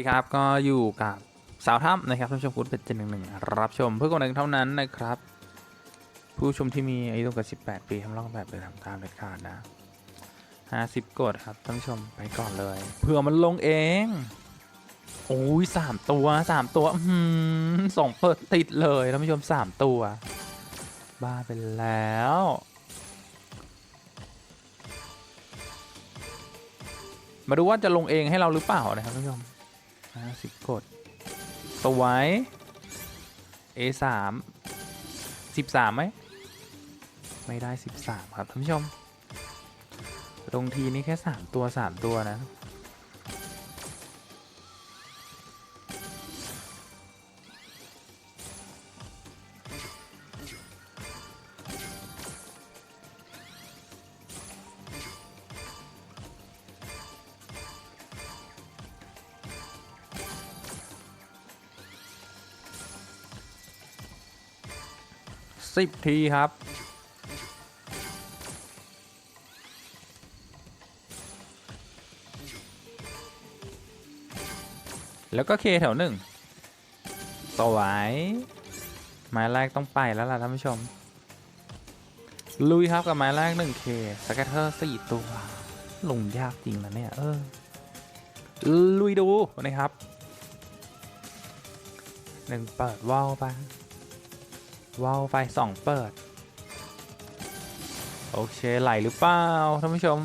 ดีครับก็อยู่กับสาวถ้ำนะครับท่านผู้ชมคุณเป็นเจนหนึ่งหนึ่งรับชมเพื่อคนหนึ่งเท่านั้นนะครับ ผู้ชมที่มีอายุต่ำกว่า18 ปีทำรองแบบเลยทำตามเด็ดขาดนะ 50กดครับท่านผู้ชมไปก่อนเลย เผื่อมันลงเองโอ้ยสามตัวสามตัวอืมสองเปิดติดเลยท่านผู้ชมสามตัว บ้าไปแล้วมาดูว่าจะลงเองให้เราหรือเปล่านะครับท่านผู้ชม ห้าสิบกด สวย A สามสิบสามไหม ไม่ได้สิบสามครับท่านผู้ชม ลงทีนี้แค่สามตัวสามตัวนะ สิบทีครับ แล้วก็เคแถวหนึ่งสวยไม้แรกต้องไปแล้วล่ะท่านผู้ชม ลุยครับกับไม้แรก 1K สแกตเตอร์สี่ตัว ลงยากจริงนะเนี่ย เออ ลุยดูนะครับหนึ่งเปิดว่าวไป วาวไฟสองเปิด โอเค ไหลหรือเปล่าท่านผู้ชม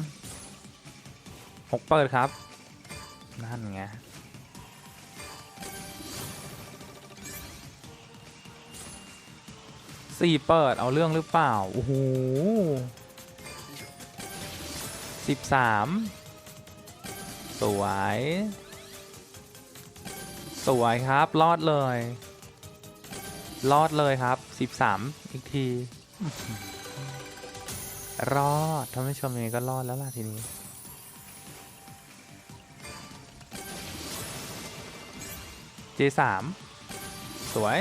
หกเปิดครับ นั่นไงสี่เปิดเอาเรื่องหรือเปล่า โอ้โหสิบสามสวย สวยครับ รอดเลย รอดเลยครับ 13อีกที รอดท่านผู้ชมยังไงก็รอดแล้วล่ะทีนี้ J3 สวย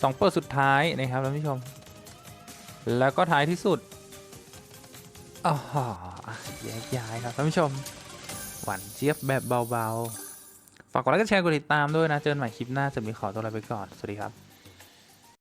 สองเปิดสุดท้ายนะครับท่านผู้ชม แล้วก็ท้ายที่สุดอ๋ออะแยกย้ายครับท่านผู้ชม หวานเจี๊ยบแบบเบา ๆ ฝากกดไลค์กดแชร์กดติดตามด้วยนะ เจอกันใหม่คลิปหน้าจะมีขอตัวลาไปก่อน สวัสดีครับ